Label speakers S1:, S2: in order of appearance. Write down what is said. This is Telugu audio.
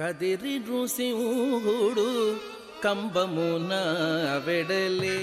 S1: కదిరి ఋషివుడు కంబమున వెడలే.